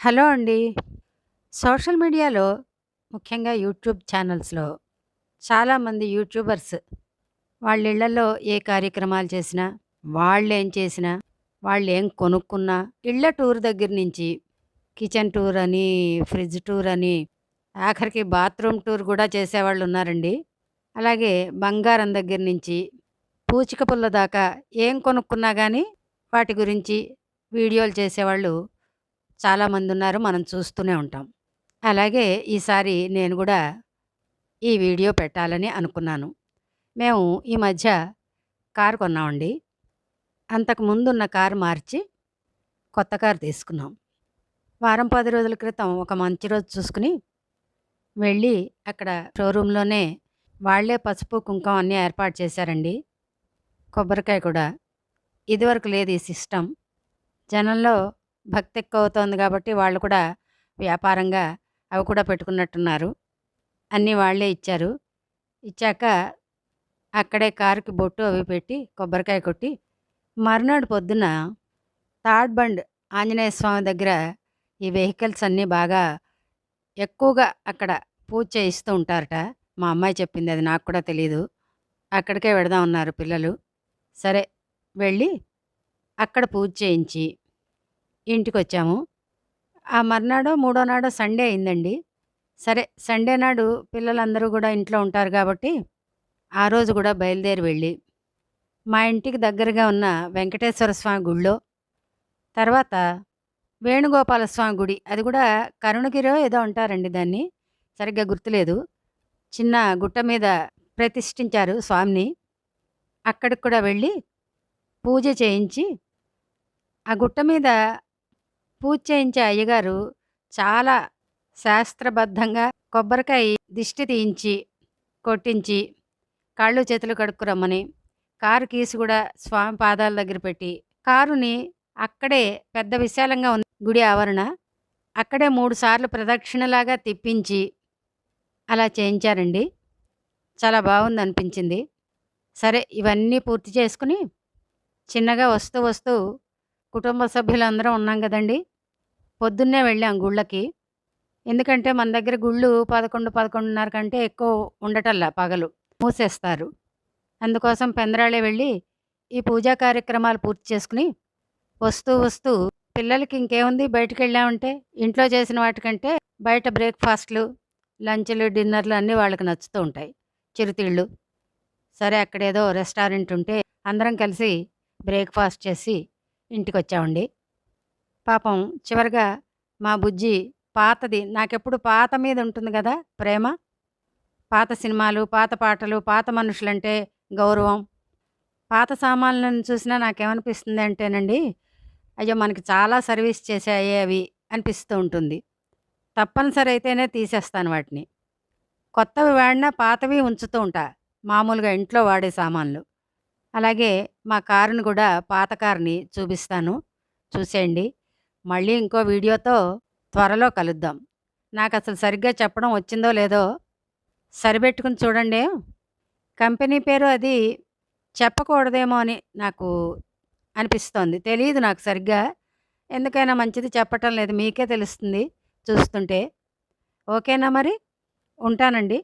Hello అండి. Social మీడియాలో ముఖ్యంగా యూట్యూబ్ ఛానల్స్‌లో చాలామంది యూట్యూబర్స్ వాళ్ళ ఇళ్ళలో ఏ కార్యక్రమాలు చేసినా, వాళ్ళేం చేసినా, వాళ్ళేం కొనుక్కున్నా, ఇళ్ళ టూర్ దగ్గర నుంచి కిచెన్ టూర్ అని, ఫ్రిడ్జ్ టూర్ అని, ఆఖరికి బాత్రూమ్ టూర్ కూడా చేసేవాళ్ళు ఉన్నారండి అలాగే బంగారం దగ్గర నుంచి, పూచిక పుల్ల దాకా ఏం కొనుక్కున్నా కానీ వాటి గురించి వీడియోలు చేసేవాళ్ళు చాలామంది ఉన్నారు మనం చూస్తూనే ఉంటాం. అలాగే ఈసారి నేను కూడా ఈ వీడియో పెట్టాలని అనుకున్నాను. మేము ఈ మధ్య కారు కొన్నామండి. అంతకు ముందున్న కారు మార్చి కొత్త కారు తీసుకున్నాం. వారం, పది రోజుల క్రితం ఒక మంచి రోజు చూసుకుని వెళ్ళి అక్కడ షోరూంలోనే వాళ్ళే పసుపు, కుంకం అన్నీ ఏర్పాటు చేశారండి. కొబ్బరికాయ కూడా. ఇదివరకు లేదు ఈ సిస్టమ్. జనంలో భక్తి ఎక్కువ అవుతోంది కాబట్టి వాళ్ళు కూడా వ్యాపారంగా అవి కూడా పెట్టుకున్నట్టున్నారు. అన్నీ వాళ్ళే ఇచ్చారు. ఇచ్చాక అక్కడే కారుకి బొట్టు అవి పెట్టి, కొబ్బరికాయ కొట్టి, మర్నాడు పొద్దున తాడ్‌బండ్ ఆంజనేయ స్వామి దగ్గర ఈ వెహికల్స్ అన్నీ బాగా ఎక్కువగా అక్కడ పూజ చేయిస్తూ ఉంటారట. మా అమ్మాయి చెప్పింది. అది నాకు కూడా తెలియదు అక్కడికే వెడదామన్నారు పిల్లలు. సరే వెళ్ళి అక్కడ పూజ చేయించి ఇంటికి వచ్చాము ఆ మర్నాడో, మూడో నాడో సండే అయిందండి. సరే సండే నాడు పిల్లలందరూ కూడా ఇంట్లో ఉంటారు కాబట్టి ఆ రోజు కూడా బయలుదేరి వెళ్ళి, మా ఇంటికి దగ్గరగా ఉన్న వెంకటేశ్వర స్వామి గుడిలో, తర్వాత వేణుగోపాల స్వామి గుడి అది కూడా కరుణగిరో ఏదో అంటారండి దాన్ని. సరిగ్గా గుర్తులేదు. చిన్న గుట్ట మీద ప్రతిష్ఠించారు స్వామిని. అక్కడికి కూడా వెళ్ళి పూజ చేయించి, ఆ గుట్ట మీద పూజ చేయించే అయ్యగారు చాలా శాస్త్రబద్ధంగా కొబ్బరికాయ దిష్టి తీయించి, కొట్టించి, కాళ్ళు చేతులు కడుక్కురమ్మని, కారు కీస్ కూడా స్వామి పాదాల దగ్గర పెట్టి, కారుని అక్కడే పెద్ద విశాలంగా ఉంది గుడి ఆవరణ. అక్కడే మూడు సార్లు ప్రదక్షిణలాగా తిప్పించి, అలా చేయించారండి. చాలా బాగుంది అనిపించింది సరే ఇవన్నీ పూర్తి చేసుకుని చిన్నగా వస్తూ వస్తూ కుటుంబ సభ్యులందరం ఉన్నాం కదండీ పొద్దున్నే వెళ్ళాం గుళ్ళకి. ఎందుకంటే మన దగ్గర గుళ్ళు 11, 11:30 కంటే ఎక్కువ ఉండటల్లా పగలు. మూసేస్తారు. అందుకోసం పెందరాళే వెళ్ళి ఈ పూజా కార్యక్రమాలు పూర్తి చేసుకుని వస్తూ వస్తూ పిల్లలకి ఇంకేముంది బయటికెళ్ళామంటే ఇంట్లో చేసిన వాటికంటే బయట బ్రేక్‌ఫాస్ట్‌లు, లంచ్‌లు, డిన్నర్‌లు అన్నీ వాళ్ళకి నచ్చుతూ ఉంటాయి. చిరుతిళ్ళు. సరే అక్కడేదో రెస్టారెంట్ ఉంటే అందరం కలిసి బ్రేక్‌ఫాస్ట్ చేసి ఇంటికి వచ్చామండి పాపం చివరిగా మా బుజ్జి పాతది నాకెప్పుడు పాత మీద ఉంటుంది కదా ప్రేమ. పాత సినిమాలు, పాత పాటలు, పాత మనుషులంటే గౌరవం. పాత సామాన్లను చూసినా నాకేమనిపిస్తుంది అంటేనండి, అయ్యో! మనకి చాలా సర్వీస్ చేశాయే అవి అనిపిస్తూ ఉంటుంది. తప్పనిసరి అయితేనే తీసేస్తాను వాటిని. కొత్తవి వాడినా పాతవి ఉంచుతూ ఉంటా. మామూలుగా ఇంట్లో వాడే సామాన్లు. అలాగే మా కారుని కూడా పాత కారుని చూపిస్తాను. చూసేయండి. మళ్ళీ ఇంకో వీడియోతో త్వరలో కలుద్దాం. నాకు అసలు సరిగ్గా చెప్పడం వచ్చిందో లేదో సరిపెట్టుకుని చూడండి. కంపెనీ పేరు అది చెప్పకూడదేమో అని నాకు అనిపిస్తోంది. తెలియదు నాకు సరిగ్గా. ఎందుకైనా మంచిది చెప్పటం లేదు. మీకే తెలుస్తుంది చూస్తుంటే. ఓకేనా మరి? ఉంటానండి.